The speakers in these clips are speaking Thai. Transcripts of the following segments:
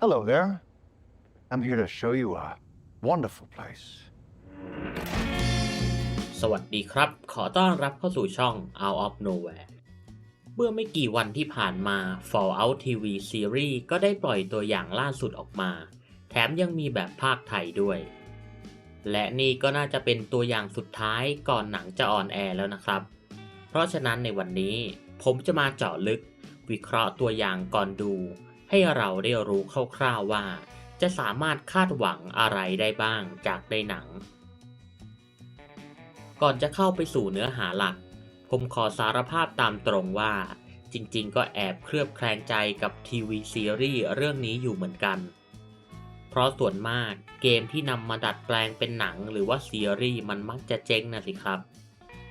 Hello there. I'm here to show you a wonderful place. สวัสดีครับ ขอต้อนรับเข้าสู่ช่อง Out of Nowhere เมื่อไม่กี่วันที่ผ่านมา Fallout TV Series ก็ได้ปล่อยตัวอย่างล่าสุดออกมา แถมยังมีแบบภาคไทยด้วย และนี่ก็น่าจะเป็นตัวอย่างสุดท้ายก่อนหนังจะออนแอร์แล้วนะครับ เพราะฉะนั้นในวันนี้ ผมจะมาเจาะลึก วิเคราะห์ตัวอย่างก่อนดู ให้เราได้รู้คร่าวๆว่า จะสามารถคาดหวังอะไรได้บ้างจากในหนัง ก่อนจะเข้าไปสู่เนื้อหาหลัก ผมขอสารภาพตามตรงว่า จริงๆ ก็แอบเคลือบแคลงใจกับทีวีซีรีส์เรื่องนี้อยู่เหมือนกัน เพราะส่วนมากเกมที่นำมาดัดแปลงเป็นหนังหรือว่าซีรีส์มันมักจะเจ๊งนะสิครับ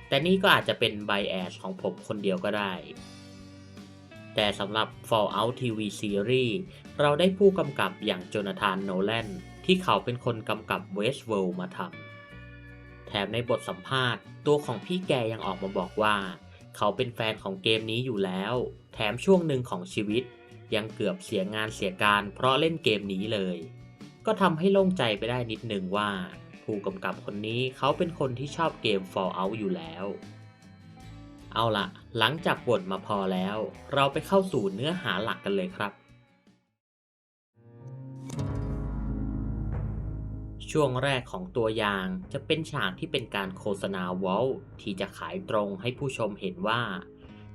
แต่นี่ก็อาจจะเป็นไบแอสของผมคนเดียวก็ได้ แต่สำหรับ Fallout TV Series เราได้ผู้กำกับอย่างโจนาธานโนแลนที่เขาเป็นคนกำกับ Westworld มาทำ แถมในบทสัมภาษณ์ ตัวของพี่แกยังออกมาบอกว่า เขาเป็นแฟนของเกมนี้อยู่แล้ว แถมช่วงหนึ่งของชีวิต ยังเกือบเสียงานเสียการเพราะเล่นเกมนี้เลย ก็ทำให้โล่งใจไปได้นิดนึงว่า ผู้กำกับคนนี้เขาเป็นคนที่ชอบเกม Fallout อยู่แล้ว เอาละหลังจากบทมาพอแล้ว เราไปเข้าสู่เนื้อหาหลักกันเลยครับ ช่วงแรกของตัวอย่างจะเป็นฉากที่เป็นการโฆษณาวอลที่จะขายตรงให้ผู้ชมเห็นว่า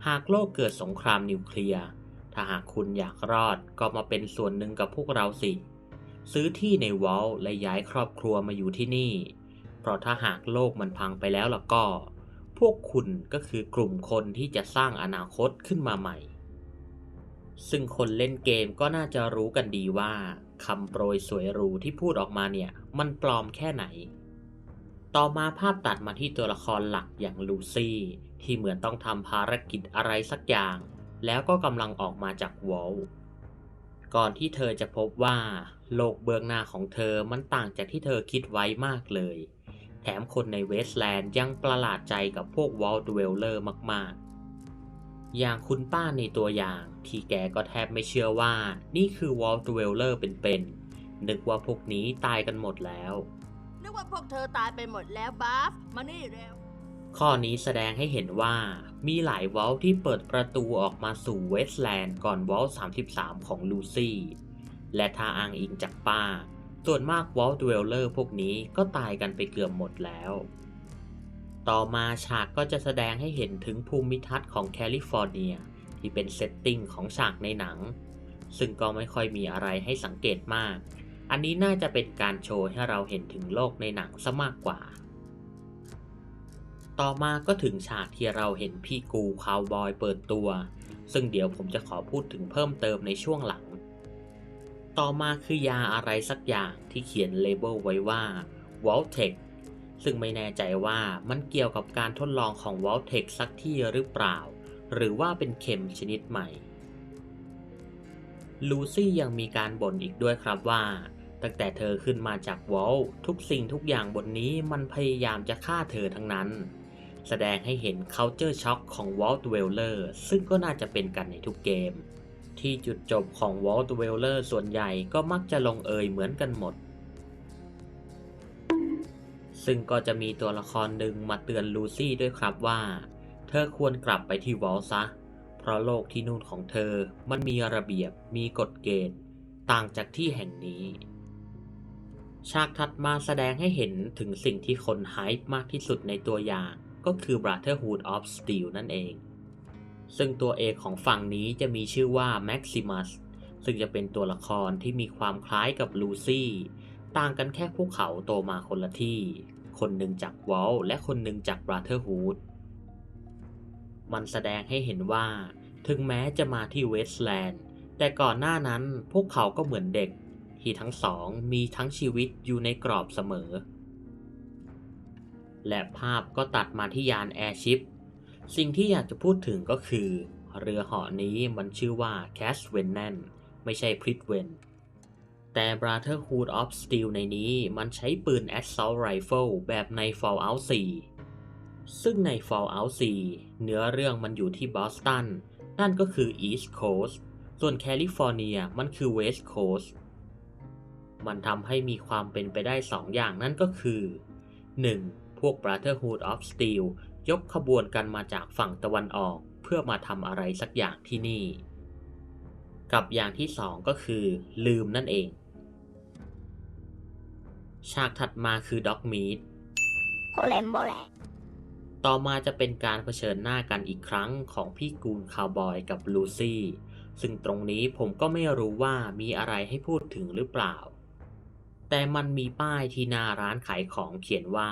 หากโลกเกิดสงครามนิวเคลียร์ถ้าหากคุณอยากรอดก็มาเป็นส่วนหนึ่งกับพวกเราสิ ซื้อที่ในวอลและย้ายครอบครัวมาอยู่ที่นี่ เพราะถ้าหากโลกมันพังไปแล้วล่ะก็ พวกคุณก็คือกลุ่มคนที่จะสร้างอนาคตขึ้นมาใหม่ ซึ่งคนเล่นเกมก็น่าจะรู้กันดีว่าคำโปรยสวยหรูที่พูดออกมาเนี่ย มันปลอมแค่ไหน ต่อมาภาพตัดมาที่ตัวละครหลักอย่างลูซี่ที่เหมือนต้องทำภารกิจอะไรสักอย่าง แล้วก็กำลังออกมาจากวอลก่อนที่เธอจะพบว่า โลกเบื้องหน้าของเธอมันต่างจากที่เธอคิดไว้มากเลย แถมคนในเวสต์แลนด์ยังประหลาดใจกับพวกวอลดเวลเลอร์มาก ๆ อย่างคุณป้าในตัวอย่างที่แกก็แทบไม่เชื่อว่านี่คือวอลดเวลเลอร์เป็นๆ นึกว่าพวกนี้ตายกันหมดแล้ว นึกว่าพวกเธอตายไปหมดแล้วบัฟมานี่เร็ว ข้อนี้แสดงให้เห็นว่ามีหลายวอลที่เปิดประตูออกมาสู่เวสต์แลนด์ก่อนวอล33 ของลูซี่ และถ้าอ้างอิงจากป้า ส่วนมากวอลดเวลเลอร์พวกนี้ก็ตายกันไปเกือบหมดแล้ว ต่อมาฉากก็จะแสดงให้เห็นถึงภูมิทัศน์ของแคลิฟอร์เนีย ที่เป็นเซตติ้งของฉากในหนัง ซึ่งก็ไม่ค่อยมีอะไรให้สังเกตมาก อันนี้น่าจะเป็นการโชว์ให้เราเห็นถึงโลกในหนังซะมากกว่า ต่อมาก็ถึงฉากที่เราเห็นพี่กูคาวบอยเปิดตัว ซึ่งเดี๋ยวผมจะขอพูดถึงเพิ่มเติมในช่วงหลัง ต่อมาคือยาอะไรสักอย่างที่เขียนเลเบลไว้ว่า v o l t e c ซึ่งไม่แน่ใจว่ามันเกี่ยวกับการทดลองของ v o l t e c สักที่หรือเปล่า หรือว่าเป็นเข็มชนิดใหม่ ลูซี่ยังมีการบ่นอีกด้วยครับว่า ตั้งแต่เธอขึ้นมาจากวอลทุกสิ่งทุกอย่างบนนี้มันพยายามจะฆ่าเธอทั้งนั้น แสดงให้เห็น culture shock ของ Walt Dweller ซึ่งก็น่าจะเป็นกันในทุกเกม ที่จุดจบของ Walt Dweller ส่วนใหญ่ก็มักจะลงเอยเหมือนกันหมด ซึ่งก็จะมีตัวละครหนึ่งมาเตือนลูซี่ด้วยครับว่า เธอควรกลับไปที่วอลซะ เพราะโลกที่นู่นของเธอมันมีระเบียบมีกฎเกณฑ์ ต่างจากที่แห่งนี้ ฉากถัดมาแสดงให้เห็นถึงสิ่งที่คนไฮป์มากที่สุดในตัวอย่าง ก็คือ Brotherhood of Steel นั่นเอง ซึ่งตัวเอกของฝั่งนี้จะมีชื่อว่า Maximus ซึ่งจะเป็นตัวละครที่มีความคล้ายกับลูซี่ ต่างกันแค่พวกเขาโตมาคนละที่ คนหนึ่งจากวอลและคนหนึ่งจาก Brotherhood มันแสดงให้เห็นว่า ถึงแม้จะมาที่เวสต์แลนด์ แต่ก่อนหน้านั้นพวกเขาก็เหมือนเด็ก ที่ทั้งสองมีทั้งชีวิตอยู่ในกรอบเสมอ และภาพก็ตัดมาที่ยานแอร์ชิพ สิ่งที่อยากจะพูดถึงก็คือ เรือเหาะนี้มันชื่อว่าแคสเวนแนนไม่ใช่พริตเวนแต่ Brotherhood of Steel ในนี้มันใช้ปืน Assault Rifle แบบใน Fallout 4 ซึ่งใน Fallout 4 เนื้อเรื่องมันอยู่ที่บอสตัน นั่นก็คือ East Coast ส่วนแคลิฟอร์เนียมันคือ West Coast มันทำให้มีความเป็นไปได้สองอย่างนั่นก็คือ 1. พวก Brotherhood of Steel ยกขบวนกันมาจากฝั่งตะวันออกเพื่อมาทำอะไรสักอย่างที่นี่ กับอย่างที่สองก็คือ ลืมนั่นเอง ฉากถัดมาคือด็อกมีดโบแลมโบแลมต่อมาจะเป็นการเผชิญหน้ากันอีกครั้งของพี่กูนคาวบอยกับลูซี่ ซึ่งตรงนี้ผมก็ไม่รู้ว่ามีอะไรให้พูดถึงหรือเปล่า แต่มันมีป้ายที่หน้าร้านขายของเขียนว่า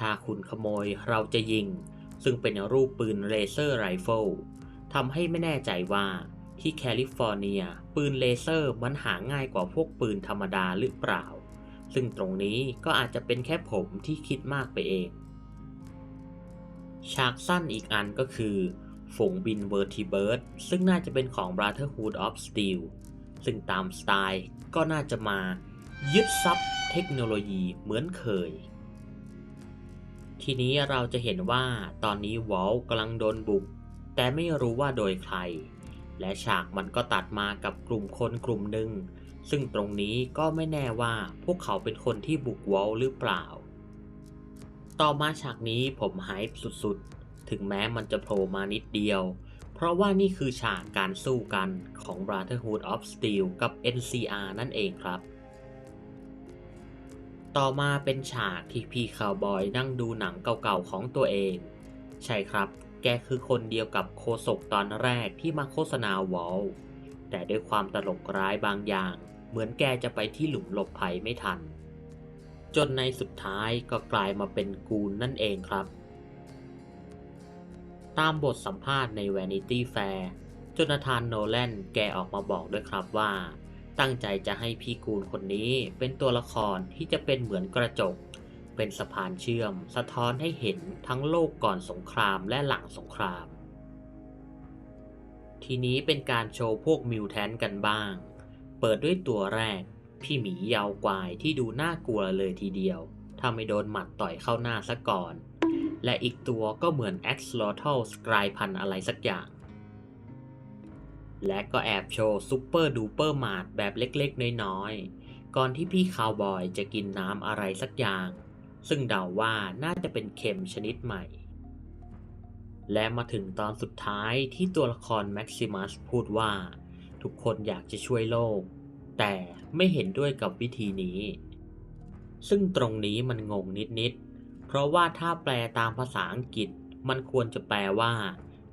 ถ้าคุณขโมยเราจะยิง ซึ่งเป็นรูปปืนเลเซอร์ไรเฟิลทำให้ไม่แน่ใจว่าที่แคลิฟอร์เนีย ปืนเลเซอร์มันหาง่ายกว่าพวกปืนธรรมดาหรือเปล่า ซึ่งตรงนี้ก็อาจจะเป็นแค่ผมที่คิดมากไปเอง ฉากสั้นอีกอันก็คือฝูงบินเวอร์ติเบิร์ดซึ่งน่าจะเป็นของ Brotherhood of Steel ซึ่งตามสไตล์ก็น่าจะมายึดซับเทคโนโลยีเหมือนเคย ทีนี้เราจะเห็นว่าตอนนี้วอลกำลังโดนบุก แต่ไม่รู้ว่าโดยใคร และฉากมันก็ตัดมากับกลุ่มคนกลุ่มหนึ่ง ซึ่งตรงนี้ก็ไม่แน่ว่าพวกเขาเป็นคนที่บุกวอลหรือเปล่า ต่อมาฉากนี้ผมไฮป์สุดๆ ถึงแม้มันจะโผล่มานิดเดียว เพราะว่านี่คือฉากการสู้กันของ Brotherhood of Steel กับ NCR นั่นเองครับ ต่อมาเป็นฉากที่พี่คาวบอยนั่งดูหนังเก่าๆของตัวเอง ใช่ครับ แกคือคนเดียวกับโคศกตอนแรกที่มาโฆษณาวอลแต่ด้วยความตลกร้ายบางอย่าง เหมือนแกจะไปที่หลุมหลบภัยไม่ทัน จนในสุดท้ายก็กลายมาเป็นกูนนั่นเองครับ ตามบทสัมภาษณ์ใน Vanity Fair จนาธานโนแลนแกออกมาบอกด้วยครับว่า ตั้งใจจะให้พี่กูนคนนี้เป็นตัวละครที่จะเป็นเหมือนกระจก เป็นสะพานเชื่อม สะท้อนให้เห็นทั้งโลกก่อนสงครามและหลังสงคราม ทีนี้เป็นการโชว์พวกมิวแทนกันบ้าง เปิดด้วยตัวแรก พี่หมียาวกวายที่ดูน่ากลัวเลยทีเดียวถ้าไม่โดนหมัดต่อยเข้าหน้าซะก่อน และอีกตัวก็เหมือน a x l o t a l สกายพันอะไรสักอย่าง และก็แอบโชว์ซูเปอร์ดูเปอร์มาดแบบเล็กๆ น้อยๆ ก่อนที่พี่คาวบอยจะกินน้ำอะไรสักอย่าง ซึ่งเดาว่าน่าจะเป็นเข็มชนิดใหม่ และมาถึงตอนสุดท้ายที่ตัวละครแม็กซิมัสพูดว่า ทุกคนอยากจะช่วยโลก แต่ไม่เห็นด้วยกับวิธีนี้ ซึ่งตรงนี้มันงงนิดๆ เพราะว่าถ้าแปลตามภาษาอังกฤษมันควรจะแปลว่า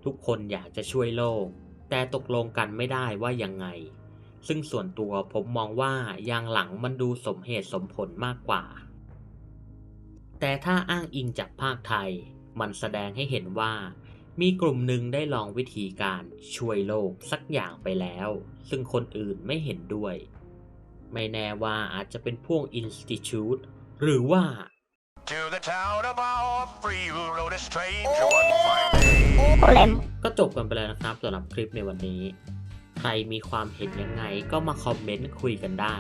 ทุกคนอยากจะช่วยโลก แต่ตกลงกันไม่ได้ว่ายังไง ซึ่งส่วนตัวผมมองว่ายางหลังมันดูสมเหตุสมผลมากกว่า แต่ถ้าอ้างอิงจากภาคไทย มันแสดงให้เห็นว่า มีกลุ่มหนึ่งได้ลองวิธีการช่วยโลกสักอย่างไปแล้ว ซึ่งคนอื่นไม่เห็นด้วย ไม่แน่ว่าอาจจะเป็นพวก Institute หรือว่า To the town of our free rode a stranger one fine day. โบแลมก็จบกันไปแล้วนะครับสำหรับคลิปในวันนี้ ใครมีความเห็นยังไงก็มาคอมเมนต์คุยกันได้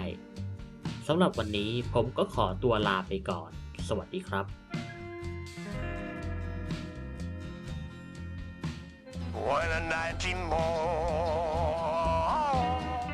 สำหรับวันนี้ผมก็ขอตัวลาไปก่อน สวัสดีครับ When a night in morn